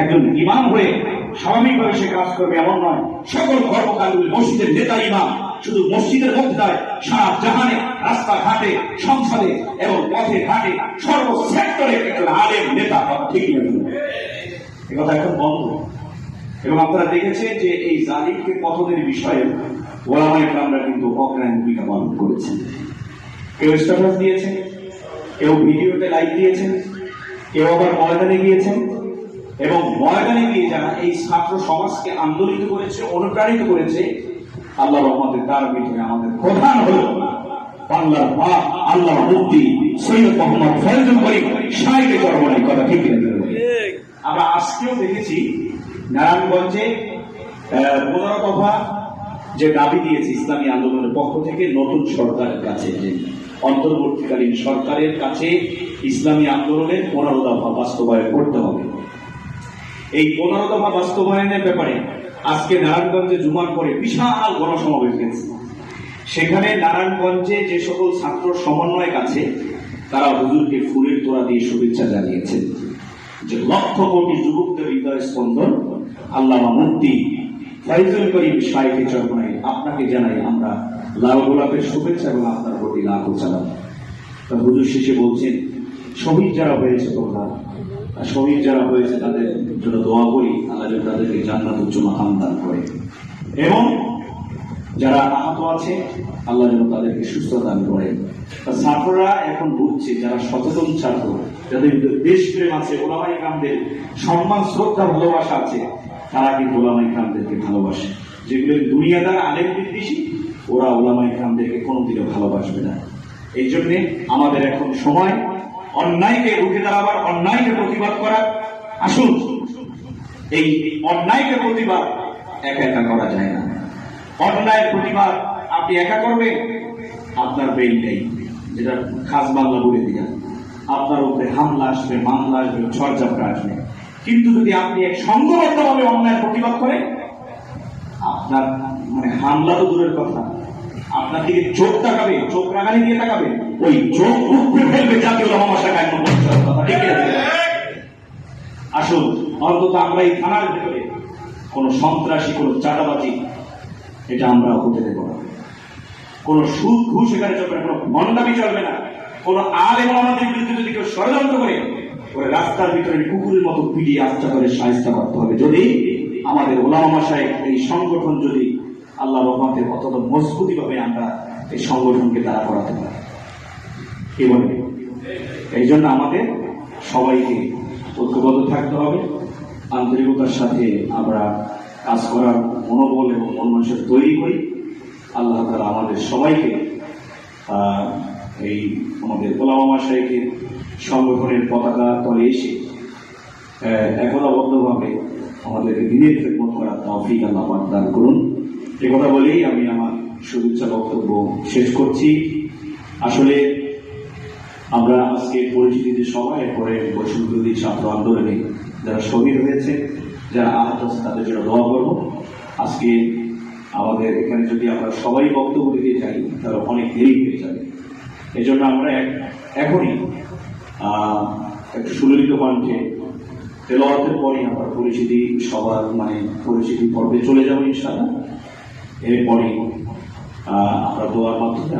একজন ইমাম হয়ে স্বাভাবিকভাবে সে কাজ করবে, এমন নয়। সকল কর্মকাণ্ডগুলি মসজিদের নেতা ইমাম, শুধু মসজিদের মধ্যে নয়, সারা জাহানে, রাস্তাঘাটে, সংসদে এবং পথে ঘাটে সর্ব সেক্টরে একজন আলেম নেতা কথা ঠিক এ কথা এখন বন্ধ। এবং আপনারা দেখেছেন যে এই জালিমকে পতনের বিষয়ে ওলামাই আমরা কিন্তু অগ্রাণ ভূমিকা পালন করেছেন। কেউ স্ট্যাটাস দিয়েছেন, কেউ ভিডিওতে লাইক দিয়েছেন, কেউ আবার ময়দানে গিয়েছেন। এবং ময়দানে গিয়ে যারা এই ছাত্র সমাজকে আন্দোলিত করেছে অনুপ্রাণিত করেছে আল্লাহ রহমতের তার ভিতরে আমাদের প্রধান হল বাংলার মা আল্লাহ মুক্তি সৈয়দ মোহাম্মদ ফয়জুল করিম সাহিত্য চরমনের কথা ঠিক? আমরা আজকেও দেখেছি নারায়ণগঞ্জে পনেরো দফা যে দাবি দিয়েছে ইসলামী আন্দোলনের পক্ষ থেকে নতুন সরকারের কাছে যে অন্তর্বর্তীকালীন সরকারের কাছে ইসলামী আন্দোলনের পনেরো দফা বাস্তবায়ন করতে হবে এই পনেরো দফা বাস্তবায়নের ব্যাপারে আজকে নারায়ণগঞ্জে জুমার পরে বিশাল গণসমাবেশ গেছে সেখানে নারায়ণগঞ্জে যে সকল ছাত্র সমন্বয়ক আছে, তারা হুজুরকে ফুলের তোড়া দিয়ে শুভেচ্ছা জানিয়েছেন যে লক্ষ কোটি যুবকদের হৃদয় স্পন্দন আল্লাহ মুক্তি ফাইজুল করিম সাহেবের চরমায় আপনাকে জানাই আমরা লাল গোলাপের শুভেচ্ছা এবং আপনার প্রতি লাভ চালাম হুজুর শেষে বলছেন, শহীদ যারা হয়েছে তোমরা শহীদ যারা হয়েছে, তাদের জন্য দোয়া করি, আল্লাহ যেন তাদেরকে জান্নাত উচ্চ মাকাম দান করে। এবং যারা আহত আছে, আল্লাহ যেন তাদেরকে সুস্থ দান করে। ছাত্ররা এখন বুঝছে যারা সচেতন ছাত্র, যাদের দেশপ্রেম আছে ওলামাই কামদের সম্মান, শ্রদ্ধা, ভালোবাসা আছে, তারা কিন্তু ওলামাই কামদেরকে ভালোবাসে। যেগুলো দুনিয়াদার আলেম বিদ্বেষী, ওরা ওলামাই কামদেরকে কোনোদিনও ভালোবাসবে না। এই জন্যে আমাদের এখন সময়। অন্যায়কে রুখে দাঁড়াবার, অন্যায়কে প্রতিবাদ করা আসুন, এই অন্যায়কে প্রতিবাদ একা একা করা যায় না। অন্যায়ের প্রতিবাদ আপনি একা করবেন, আপনার বেল নেই। যেটা খাস বাংলা বলে দিয়া আপনার উপরে হামলা আসবে, মামলা আসবে ঝড়ঝাপটা আসবে। কিন্তু যদি আপনি এক সংঘবদ্ধভাবে অন্যায়ের প্রতিবাদ করেন, আপনার মানে হামলা তো দূরের কথা। আপনার দিকে চোখ তাকাবে, চোখ রাগানি দিয়ে তাকাবে, ওই চোখ উপরে ফেলবে জাতীয় আমরা এই থানার ভেতরে, কোন সন্ত্রাসী, কোন চাঁদাবাজি, এটা আমরা হতে দেব না। কোন সুদ, ঘুষ এখানে চলবে না, কোন মন্দামি চলবে না। কোন এবং আমাদের বিরুদ্ধে যদি কেউ ষড়যন্ত্র করে ওই রাস্তার ভিতরে কুকুরের মতো পিটিয়ে আস্থা করে সাহিস্তা করতে হবে। যদি আমাদের ওলামা সাহেব এই সংগঠন যদি আল্লাহ রহমতের অত্যন্ত মজবুতি ভাবে আমরা এই সংগঠনকে দাঁড়া করাতে পারি। কি বলে? এই জন্য আমাদের সবাইকে ঐক্যবদ্ধ থাকতে হবে। আন্তরিকতার সাথে আমরা কাজ করার মনোবল এবং মন মানুষের তৈরি করি। আল্লাহ তালা আমাদের সবাইকে এই আমাদের ওলামা সাহেবের সংগঠনের পতাকা তলে এসে একতাবদ্ধভাবে আমাদেরকে দিনের খেদমত করার তৌফিক আল্লাহ দান করুন। এ কথা বলেই আমি আমার শুভেচ্ছা বক্তব্য শেষ করছি। আসলে আমরা আজকে পরিচিতি যে সবাই এরপরে বৈষ্ণব বিরোধী ছাত্র আন্দোলনে যারা শহীদ হয়েছে, যারা আহত আছে, তাদের জন্য দোয়া করব। আজকে আমাদের এখানে যদি আমরা সবাই বক্তব্য দিতে চাই, তাহলে অনেক দেরি হয়ে যাবে। এই জন্য আমরা এখনই একটু সুললিত কণ্ঠে তেলাওয়াতের পরই আমরা পরিচিতি সবার মানে পরিচিতি পর্বে চলে যাব ইনশাআল্লাহ। এরপরে আমরা দোয়ার মাধ্যমে